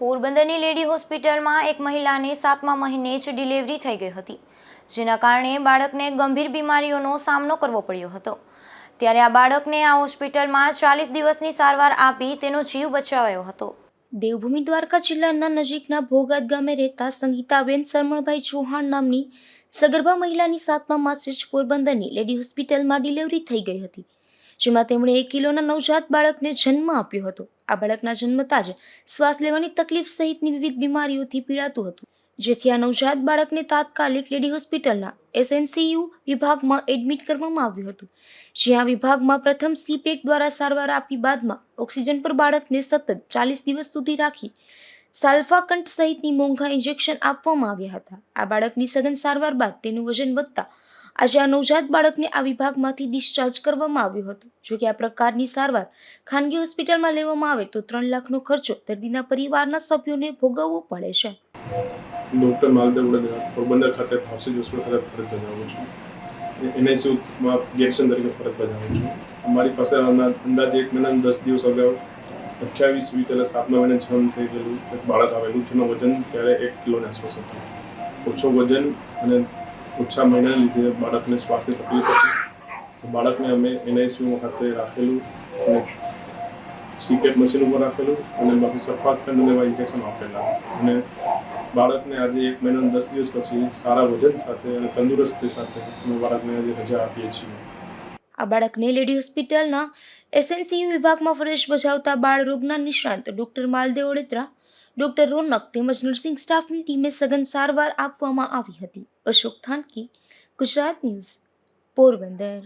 પોરબંદરની લેડી હોસ્પિટલમાં એક મહિલાને સાતમા મહિને જ ડિલિવરી થઈ ગઈ હતી, જેના કારણે બાળકને ગંભીર બીમારીઓનો સામનો કરવો પડ્યો હતો. ત્યારે આ બાળકને આ હોસ્પિટલમાં ચાલીસ દિવસની સારવાર આપી તેનો જીવ બચાવાયો હતો. દેવભૂમિ દ્વારકા જિલ્લાના નજીકના ભોગાત ગામે રહેતા સંગીતાબેન સરમણભાઈ ચૌહાણ નામની સગર્ભા મહિલાની સાતમા માસે જ પોરબંદરની લેડી હોસ્પિટલમાં ડિલિવરી થઈ ગઈ હતી. જેમાં તેમણે એક કિલોના નવજાત બાળકને જન્મ આપ્યો હતો. આ બાળકના જન્મતા જ શ્વાસ લેવાની તકલીફ સહિતની વિવિધ બીમારીઓથી પીડાતું હતું. જેથી આ નવજાત બાળકને તાત્કાલિક લેડી હોસ્પિટલના એસએનસીયુ વિભાગમાં એડમિટ કરવામાં આવ્યું હતું. જ્યાં વિભાગમાં પ્રથમ સીપેક દ્વારા સારવાર આપી બાદમાં ઓક્સિજન પર બાળકને સતત ચાલીસ દિવસ સુધી રાખી સાલ્ફાકંટ સહિતની મોંઘા ઇન્જેક્શન આપવામાં આવ્યા હતા. આ બાળકની સઘન સારવાર બાદ તેનું વજન વધતા આજે આ નવજાત બાળકને આ વિભાગમાંથી ડિસ્ચાર્જ કરવામાં આવ્યો હતો. જો કે આ પ્રકારની સારવાર ખાનગી હોસ્પિટલમાં લેવામાં આવે તો ત્રણ લાખનો ખર્ચો દર્દીના પરિવારના સભ્યોને ભોગવવો પડે છે. ડૉક્ટર માલદેવ વડોદરા પોરબંદર ખાતે હાઉસિંગ હોસ્પિટલ ખાતે ફરજ બજાવું છું. એનઆઈસીયુમાં ગેટશન તરીકે ફરજ બજાવું છું. અમારી પાસે અંદાજે એક મહિના દસ દિવસ અગાઉ અઠ્યાવીસ વીસ એટલે સાતમા મહિને જન્મ થઈ ગયેલું એક બાળક આવેલું, જેનું વજન ત્યારે એક કિલોની આસપાસ હતું. ઓછો વજન અને ઓછા મહિનાને લીધે બાળકને શ્વાસની તકલીફ હતી. તો બાળકને અમે એનઆઈસીયુ ખાતે રાખેલું અને સીકેટ મશીન ઉપર રાખેલું અને બાકી સફાતખંડ એવા ઇન્જેક્શન આપેલા. અને બાળકને આજે એક મહિના દસ દિવસ પછી સારા વજન સાથે અને તંદુરસ્તી સાથે અમે બાળકને આજે રજા આપીએ છીએ. આ બાળકને લેડી હોસ્પિટલના એસએનસીયુ વિભાગમાં ફરજ બજાવતા બાળ રોગના નિષ્ણાંત ડોક્ટર માલદેવ ઓડેત્રા ડોક્ટર રોનક તેમજ નર્સિંગ સ્ટાફની ટીમે સઘન સારવાર આપવામાં આવી હતી. અશોક થાનકી, ગુજરાત ન્યૂઝ, પોરબંદર.